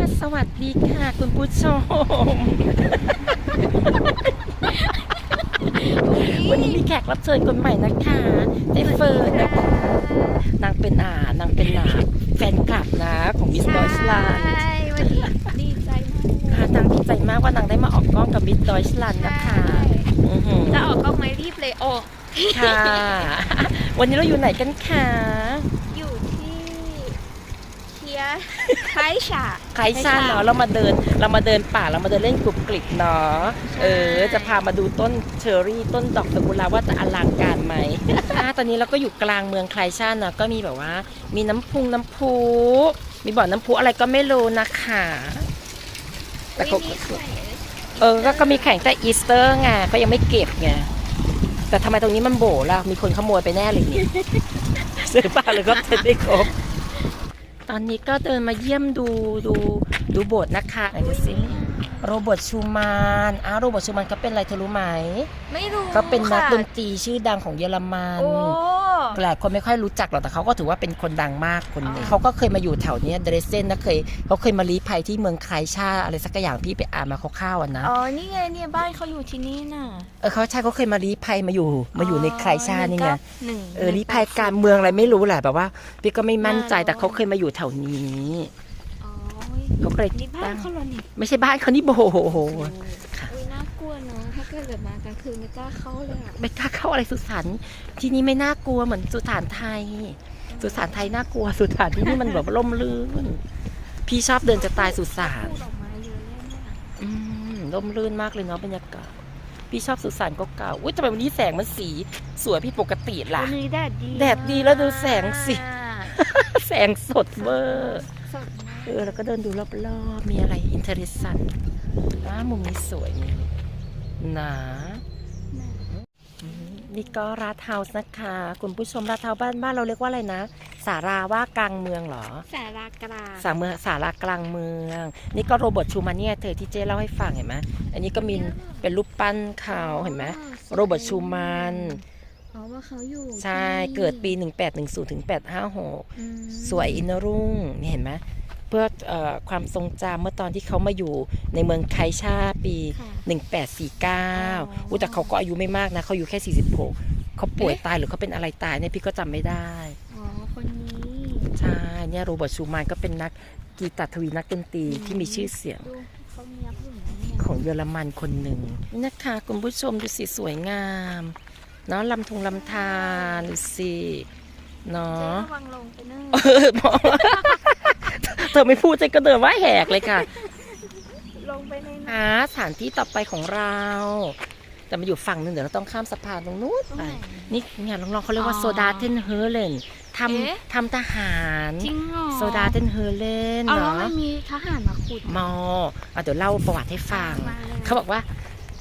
อะสวัสดีค่ะคุณผู้ชม วันนี้มีแขกรับเชิญคนใหม่นะคะเจเฟิร์นนะคะ นางเป็นอ่านางเป็นอ่าแฟนคลับนะของมิสดอยช์แลนด์ใช่วันนี้ดีใจมากเลยค่ะนางดีใจมากว่านางได้มาออกกล้องกับมิสดอยช์แลนด์นะคะอื้อหือจะออกกล้องไหมรีบเลยออกค่ะ วันนี้เราอยู่ไหนกันคะ อยู่ที่เคียร์ ไคชาใครชาเนาะเรามาเดินเรามาเดินป่าเรามาเดินเล่นกรุบกริบเนาะใช่เออ จะพามาดูต้นเชอร์รี่ต้นดอกซากุระว่าจะอลังการไหมอ่าตอนนี้เราก็อยู่กลางเมืองไคลชาเนาะก็มีแบบว่า มีน้ำพุงน้ำพุมีบ่อน้ำพุอะไรก็ไม่รู้นะคะแต่เขาอุ๊ยมีไข่เออก็ก็มีแข่งแต่อีสเตอร์ไงเขายังไม่เก็บไงแต่ทำไมตรงนี้มันโบล่ะมีคนขโมยไปแน่เลยนี่ซื้อป่าหรือก็เซ็นไม่ครบ ตอนนี้ก็เดินมาเยี่ยมดูดูดูโบสถ์นะคะไหนดูสิโรเบิร์ตชูมานอ้าวโรเบิร์ตชูมานเขาเป็นอะไรเธอรู้ไหม ไม่รู้เขาเป็นนักค่ะดนตรีชื่อดังของเยอรมัน โอ้ หลายคนไม่ค่อยรู้จักหรอกแต่เขาก็ถือว่าเป็นคนดังมากคนหนึงอ๋อเขาก็เคยมาอยู่แถวเนี้ยเดรเซนนะเคยเขาเคยมาลี้ภัยที่เมืองไครชาอะไรสักอย่างพี่ไปอ่านมาคร่าวๆอะนะ อ๋อ นี่ไงเนี่ยบ้านเขาอยู่ที่นี่น่ะเออเขาใช่เขาเคยมาลี้ภัยมาอยู่มาอยู่ในไครชานี่ไงหนึ่งเออลี้ภัยการเมืองอะไรไม่รู้แหละแบบว่า พี่ก็ไม่มั่นใจอ่าแต่เขาเคยมาอยู่แถวนี้อ๋อเขาก็เลยนี่บ้านเขาเหรอนี่ไม่ใช่บ้านเขานี่โบโห ค่ะอุ้ยน่ากลัว เนาะถ้าเกิดเกิดมากลางคืนไม่กล้าเข้าเลยอะไม่กล้าเข้าอะไรสุสานที่นี่ไม่น่ากลัวเหมือนสุสานไทย สุสานไทยน่ากลัวสุสานที่นี่มันแบบร่มรื่น พี่ชอบเดินจะตายสุสานปลูกดอกไม้เยอะเลยเนี่ยอืมร่มรื่นมากเลยเนาะบรรยากาศพี่ชอบสุสานเก่าๆอุ้ยทำไมวันนี้แสงมันสีสวยพี่ปกติล่ะ วันนี้แดดดีแดดดีแล้วดูแสงสิ มากแสงสดเวอร์สดมาก เออแล้วก็เดินดูรอบๆมีอะไรอินเทอร์เนสันนะมุมนี้สวยนี่ หนาอืมนี่ก็รัดเฮาส์นะคะ คุณผู้ชมรัดเฮาส์บ้านบ้านเราเรียกว่าอะไรนะ สาราว่ากลางเมืองเหรอ สารากลางสาเมืองสารากลางเมือง นี่ก็โรเบิร์ตชูมาเนียเธอที่เจ๊เล่าให้ฟังเห็นไหมอันนี้ก็มีเป็นรูปปั้นเขาเห็นไหมอ๋อโรเบิร์ตชูมานอ๋อว่าเขาอยู่ใช่ที่เกิดปี 1810ถึง856อืมสวยอินรุ่งนี่เห็นไหมเพื่อเออความทรงจำเมื่อตอนที่เขามาอยู่ในเมืองไคชาปีค่ะ1849อุ้ยแต่เขาก็อายุไม่มากนะเขาอายุแค่ 46เขาป่วยตายหรือเขาเป็นอะไรตายเนี่ยพี่ก็จำไม่ได้อ๋อคนนี้ใช่เนี่ยโรเบิร์ตชูมานก็เป็นนักกีตาร์ทวีนักดนตรีที่มีชื่อเสียงดูเขาเนียบอยู่นะเนี่ยของเยอรมันคนหนึ่งนี่นะคะคุณผู้ชมดูสิสวยงามเนาะลำทงลำธารดูสิเนาเจ๊ะระวังลงไปเนอะ เออมองเธอไม่พูดเจ๊ก็เดินว่าแหกเลยค่ะ ลงไปในน้หาสถานที่ต่อไปของเรา แต่มาอยู่ฝั่งหนึงเดี๋ยวเราต้องข้ามสะพานตรงนู้นำตรงไป ไหน นี่งานลองๆเขาเรียกว่าอ๋อโซดาเทนเฮอร์เลนทเอ๊ะำทำทหารจริงเหรอโซดาเทนเฮอร์เลนเอาแล้วเนาะมันมีทหารมาขุดมออะเดี๋ยวเล่าประวัติให้ฟัง มาเลยเขาบอกว่า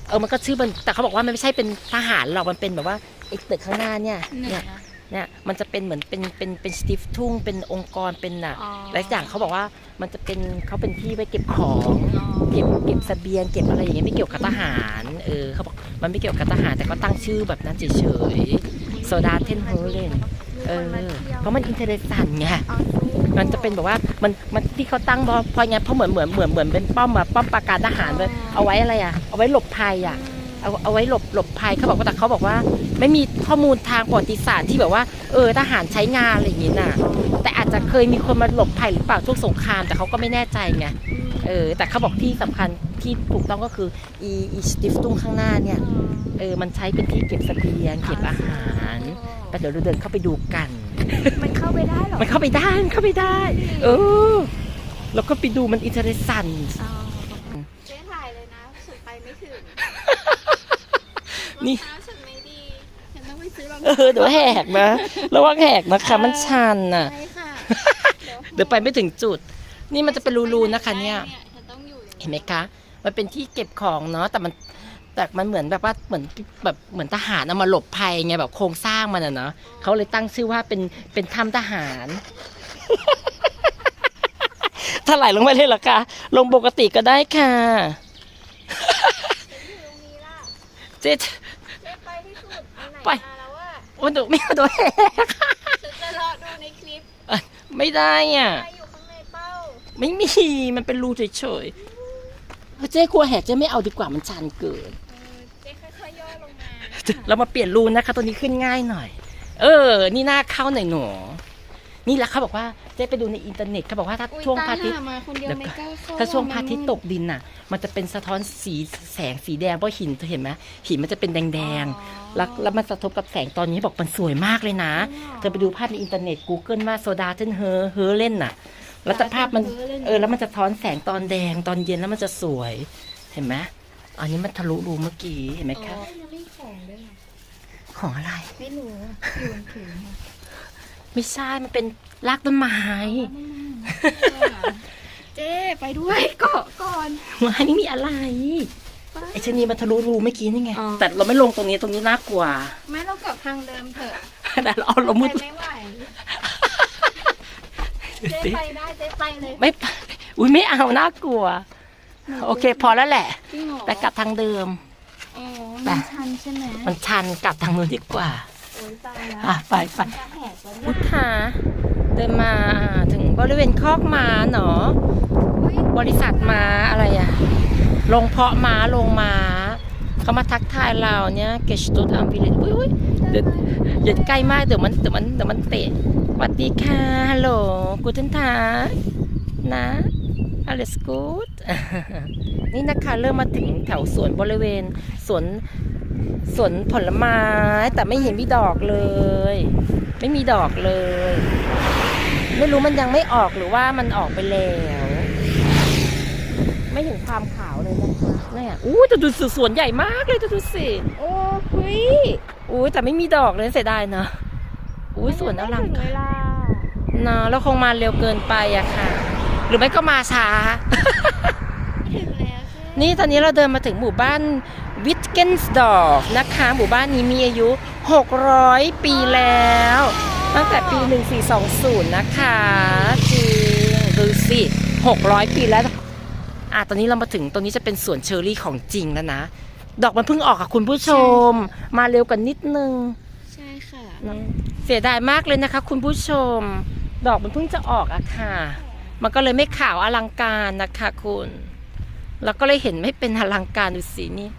เออ มันก็ชื่อมันแต่เขาบอกว่ามันไม่ใช่เป็นทหารหรอก มันเป็นแบบว่าไอ้ตึกข้างหน้าเนี่ย เหนืเนี่อย เนี่ยมันจะเป็นเหมือนเป็นเป็นเป็นสติฟทุ่งเป็นองค์กรเป็นน่ะอ๋อ หลายอย่างเขาบอกว่ามันจะเป็นเขาเป็นที่ไว้เก็บของอ๋อเก็บเก็บเสบียงเก็บอะไรอย่างเงี้ยไม่เกี่ยวกับทหารเออเขาบอกมันไม่เกี่ยวกับทหารแต่ก็ตั้งชื่อแบบนั้นเฉยๆโซดาเทนเฮอร์เลนเออเพราะมันอินเทอร์เนสันไงอ๋อมันจะเป็นแบบว่ามันมันที่เขาตั้งเพราะเพราะไงเพราะเหมือนเหมือนเหมือนเหมือนเป็นป้อมอะป้อมปราการทหารเลยเอาไว้อะไรอะเอาไว้หลบภัยอะ เอาเอาไว้หลบหลบภัยเขาบอกว่าแต่เขาบอกว่า ไม่มีข้อมูลทางประวัติศาสตร์ที่แบบว่าเออทหารใช้งานอะไรอย่างงี้น่ะ แต่อาจจะเคยมีคนมาหลบภัยหรือเปล่าช่วงสงครามแต่เขาก็ไม่แน่ใจไงเออ แต่เขาบอกที่สำคัญที่ถูกต้องก็คืออีอีสติฟตุ้งข้างหน้าเนี่ยเออมันใช้เป็นที่เก็บเสบียงเก็บอาหารแต่เดี๋ยวเราเดินเข้าไปดูกัน มันเข้าไปได้เหรอมันเข้าไปได้มันเข้าไปได้ เออแล้วก็ไปดูมันอินเทอร์เนสัน อ๋อเจ๊ถ่ายเลยนะฉันไปไม่ถึง นี่รองเท้าฉันไม่ดีฉันต้องไปซื้อรองเออเดี๋ยวแหกนะ ระวังแหกนะคะ มันชันน่ะใช่ค่ะ เดี๋ยวไปไม่ถึงจุด นี่มันจะเป็นรูๆนะคะเนี่ยฉันต้องอยู่อย่างเห็นไหมคะ มันเป็นที่เก็บของเนาะ แต่มันแต่มันเหมือนแบบว่าเหมือนแบบเหมือนทหารเอามาหลบภัยไงแบบโครงสร้างมันอะเนาะเขาเลยตั้งชื่อว่าเป็นเป็นถ้ำทหารถลายลงไปเลยเหรอคะลงปกติก็ได้ค่ะตรงนี้ล่ะเจ๊ เจ๊ไปที่สุดอัน ไหนไปมาแล้วว่าโอ้ยหนูไม่เอาตัวแหกฉันจะรอดูในคลิปไม่ได้อะ ใครอยู่ข้างในเป้าไม่มี มันเป็นรูเฉยๆเออเจ๊กลัวแหกเจ๊ไม่เอาดีกว่ามันชันเกิน เออเจ๊ค่อยๆย่อลงมา เรามาเปลี่ยนรูนะคะ ตัวนี้ขึ้นง่ายหน่อย เออ นี่หน้าเข้าหน่อยหนู นี่แหละเขาบอกว่าเจ๊ไปดูในอินเทอร์เน็ตเขาบอกว่าถ้าอุ๊ยช่วงตพระอาทิตย์หมาคนเดียวเดี๋ยวไม่กล้าเข้าถ้าช่วงพระมันอาทิตย์ตกดินน่ะ มันจะเป็นสะท้อนสีแสงสีแดงเพราะหินเธอเห็นไหมหินมันจะเป็นแดงๆแล้วแล้วมันสะทบกับแสงตอนนี้บอกมันสวยมากเลยนะ เธอไปดูภาพในอินเทอร์เน็ต Google ว่าโซดาเทนเฮอเฮอเล่นน่ะ แล้วจะภาพมันเออแล้วมันจะท้อนแสงตอนแดงตอนเย็นแล้วมันจะสวยเห็นไหมอันนี้มันทะลุรูเมื่อกี้เห็นไหมคะมันไม่ของด้วยเหรอของอะไร ไม่รู้อยู่บนถุงอะ ไม่ใช่มันเป็นรากต้นไม้ เจ๊ไปด้วยเกาะก่อนไม้ไม่มีอะไรไปไอ้ชะนีมันทะลุรูเมื่อกี้นี่ไงอ๋อแต่เราไม่ลงตรงนี้ตรงนี้น่ากลัวไม่เรากลับทางเดิมเถอะแต่เราเอาเรามุดไปไม่ไหวเจ๊ไปได้เจ๊ไปเลยไม่ไปอุ้ยไม่เอาน่ากลัว โอเค พอแล้วแหละจริงเหรอแต่กลับทางเดิมอ๋อไปมันชันใช่ไหมมันชันกลับทางนู้นดีกว่าโอ้ยตายแล้วอะไปไป จะแหกแล้วพุทเนี่ยธาเดินมาถึงบริเวณคอกม้าเนาะบริษัทม้าอะไรอะลงเพาะม้าลงม้าเขามาทักทายเราเนี่ยเกชตุดอัมพิเลตอุ้ยอุ้ยเดี๋ยวใกล้มากเดี๋ยวมันเดี๋ยวมันเดี๋ยวมันเตะสวัสดีค่ะฮัลโหลกูเทนทานะอะไรสกูดนี่นะคะเริ่มมาถึงแถวสวนบริเวณสวนสวนผลไม้แต่ไม่เห็นมีดอกเลย ไม่มีดอกเลย ไม่รู้มันยังไม่ออกหรือว่ามันออกไปแล้ว ไม่เห็นความขาวเลยนะคะเนี่ยอู้แต่ดูสวนใหญ่มากเลยจะดูสิโอ้เฮ้ยอู้แต่ไม่มีดอกเลยเสียดายเนอะอู้สวนอลังถึงการเวลาเนอะแล้วคงมาเร็วเกินไปอะค่ะ หรือไม่ก็มาช้าถึงแล้วใช่นี่ตอนนี้เราเดินมาถึงหมู่บ้าน วิทเกนสดอร์ฟนะคะหมู่บ้านนี้มีอายุ 600 ปีแล้ว ตั้งแต่ปี 1420 นะคะจริงดูสิ 600 ปีแล้วอะตอนนี้เรามาถึงตรงนี้จะเป็นสวนเชอร์รี่ของจริงแล้วนะ ดอกมันเพิ่งออกค่ะคุณผู้ชม มาเร็วกันนิดนึง ใช่ค่ะ เสียดายมากเลยนะคะ คุณผู้ชม ดอกมันเพิ่งจะออกอะค่ะ มันก็เลยไม่ขาวอลังการนะคะคุณ แล้วก็เลยเห็นไม่เป็นอลังการดูสินี่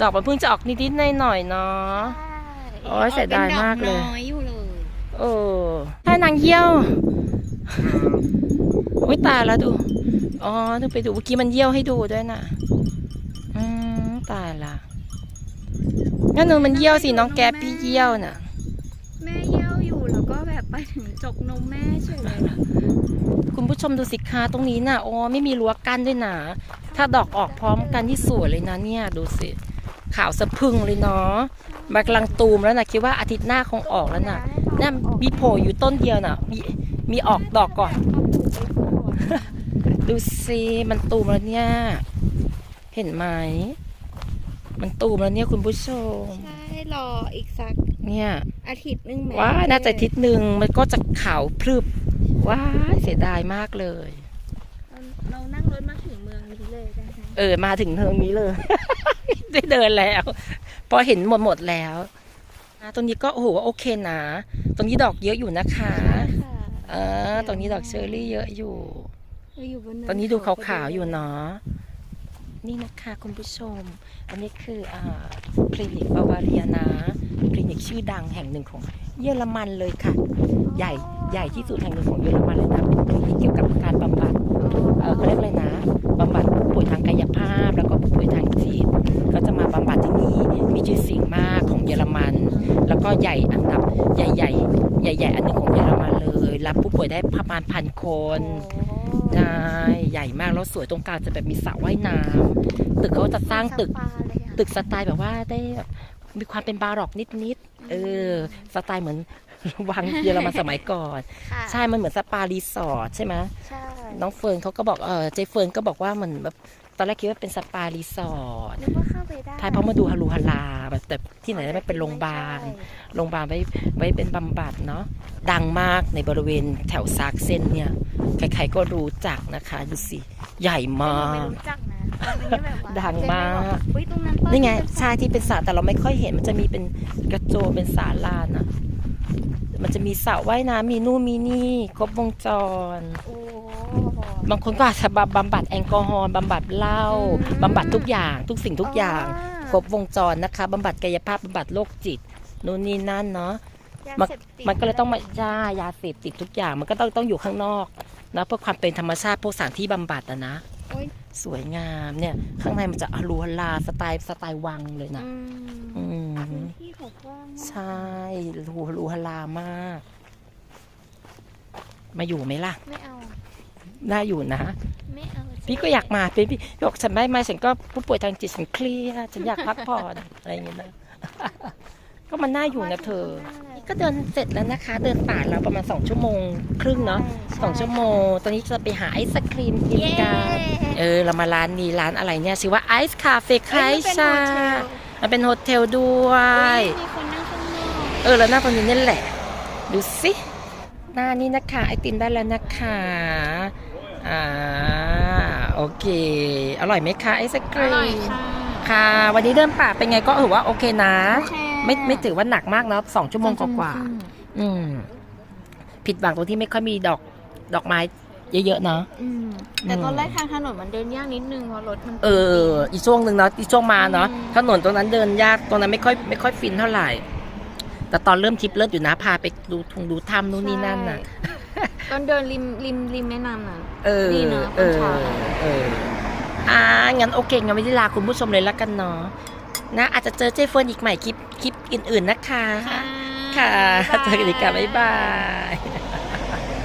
ดอกมันเพิ่งจะออกนิดๆหน่อยๆเนาะ โอ้ยเสียดายมากเลยป็นดอน้อยอยู่เลยเออถ้านางเยี่ยวอุ้ยตายแล้วดู อ๋อดูไปดูเมื่อกี้มันเยี่ยวให้ดูด้วยน่ะ อืมตายละงั้นหนูมันเยี่ยวสิน้องแกปพี่เยี่ยวน่ะ แม่เยี่ยวอยู่แล้วก็แบบไปถึงจกนมแม่เฉยเลยคุณผู้ชมดูสิคะตรงนี้น่ะ อ๋อไม่มีรั้วกั้นด้วยนะ ถ้าดอกออกพร้อมกันที่สวยเลยนะเนี่ยดูสิ ขาวสะพรึงเลยเนาะมากำลังตูมแล้วนะคิดว่าอาทิตย์หน้าคงออกแล้วน่ะน่ามีโผล่อยู่ต้นเดียวน่ะมีมีออกดอกก่อน ดูสิมันตูมแล้วเนี่ย เห็นไหม มันตูมแล้วเนี่ยคุณผู้ชม ใช่รออีกสัก เนี่ย อาทิตย์หนึงไหมว้ายน่าจะอาทิศหนึ่งมันก็จะขาวพรึบว้ายเสียดายมากเลยเราเรานั่งรถมาถึงเมืองนี้เลยได้ไหมเออ มาถึงเทิงนี้เลย ได้เดินแล้วพอเห็นหมดหมดแล้วอะตรงนี้ก็โอ้โหโอเคนะ ตรงนี้ดอกเยอะอยู่นะคะค่ะเออตรงนี้ดอกเชอร์รี่เยอะอยู่เราอยู่บนเนิตอนนี้ดูขาวๆอยู่เนาะนี่นะคะคุณผู้ชม อันนี้คืออ่าคลินิกบาวาเรียนะคลินิกชื่อดังแห่งหนึ่งของเยอรมันเลยค่ะ ใหญ่ใหญ่ที่สุดแห่งหนึ่งของเยอรมันเลยนะเป็นคลินิกเกี่ยวกับการบำบัด เออเขาเรียกอะไรนะบำบัดผู้ป่วยทางกายภาพ แล้วก็ผู้ป่วยทางจิตก็จะมาบำบัดที่นี่มีชื่อเสียงมากของเยอรมัน แล้วก็ใหญ่อันดับใหญ่ๆ ใหญ่ๆ อันหนึงของเยอรมันเลย รับผู้ป่วยได้ประมาณพันคนใช่ใหญ่มากแล้วสวยตรงกลางจะแบบมีสระว่ายน้ำตึกเขาจะสร้างตึกตึกสไตล์แบบว่าได้แบบมีความเป็นบาร็อกนิดๆ เออ สไตล์เหมือน วังเยอรมันสมัยก่อนใช่ มันเหมือนสปารีสอร์ทใช่ไหมใช่น้องเฟิร์นเขาก็บอกเออเจเฟิร์นก็บอกว่าเหมือนแบบตอนแรกคิดว่าเป็นสปารีสอร์ทนึกว่าเข้าไปได้ท้ายเพราะมาดูฮารูฮาราแบบแต่ที่ไหนได้ไม่เป็นโรงพยาบาล โรงพยาบาลไว้ไว้เป็นบำบัดเนาะดังมากในบริเวณแถวซากเส้นเนี่ยใครๆก็รู้จักนะคะดูสิใหญ่มาก ไม่รู้จักนะตอนนี้แบบว่าดังมากเฮ้ยตรงนั้นต้นี่ไงเป็ใช่ที่เป็นสระแต่เราไม่ค่อยเห็นมันจะมีเป็นกระโจมเป็นศาลานะ มันจะมีสระว่ายน้ำมีนู่นมีนี่ ครบวงจร โอ้อล์บางคนก็อาจจะบำบัดแอลกอฮอล์บำบัดเหล้าอืมบำบัดทุกอย่างทุกสิ่งทุกอย่างอ๋อครบวงจรนะคะบำบัดกายภาพบำบัดโรคจิตนู่นนี่นั่นเนาะยามันเสพติดมันก็เลยต้องมาย่ายาเสพติดทุกอย่าง มันก็ต้องต้องอยู่ข้างนอกนะเพื่อความเป็นธรรมชาติพวกสถานที่บำบัดอะนะโอ๊ยสวยงามเนี่ย ข้างในมันจะอลูฮลาสไตล์สไตล์วังเลยนะ อืมอืม พื้นที่เขากว้างมากใช่ลูลูฮลามาก มาอยู่ไหมล่ะ ไม่เอาน่าอยู่นะ ไม่เอาพี่ก็อยากมาพี่พี่บอกฉันไม่ไม่ฉันก็ผู้ป่วยทางจิตฉันเครียดฉันอยากพักผ่อนอะไรอย่างเงี้ยนะก็มันน่าอยู่นะเธอ นี่ก็เดินเสร็จแล้วนะคะ เดินป่าเราประมาณสองชั่วโมง ครึ่งเนาะสองชั่วโมง ตอนนี้จะไปหาไอศครีมกินเย้กัน เออ เรามาร้านนี้ร้านอะไรเนี่ยชื่อว่าไอซ์คาเฟ่ไคเอ้ยมันเป็นชาโฮเทล มันเป็นโฮเทลด้วยอุ๊ยมีคนนั่งข้างนอกเออ แล้วหน้าตรงนี้นี่แหละ ดูสิ หน้านี้นะคะ ไอติมได้แล้วนะคะ อ่า โอเค อร่อยไหมคะไอศคอรีร่อยม ค่ะ ค่ะ วันนี้เดินป่าเป็นไงก็ถือว่าโอเคนะ โอเค ไม่ไม่ถือว่าหนักมากนะสองชั่วโมงกว่าอืมๆอืม ผิดหวังตรงที่ไม่ค่อยมีดอกดอกไม้ เยอะๆเนาะอืมแต่ตอนแรกทางถนนมันเดินยากนิดนึงเพราะรถมันเออ อีช่วงหนึ่งเนาะอีช่วงมาเนาะอืม ถนนตรงนั้นเดินยากตรงนั้นไม่ค่อยไม่ค่อยฟินเท่าไหร่ แต่ตอนเริ่มทริปเลิศอยู่นะพาไปดูทงดูถ้ำนู่นนี่นั่นน่ะ ใช่ตอนเดินริมริมริมแม่น้ำน่ะ เออ ดีเนอะเออ ตอนเช้า เออ อ่า งั้นโอเค งั้นไม่ได้ลาคุณผู้ชมเลยละกันเนาะ นะ อาจจะเจอเจฟเฟิร์นอีกใหม่คลิป คลิปอื่นๆนะคะ ค่ะ เจอกันอีกค่ะ บ๊ายบาย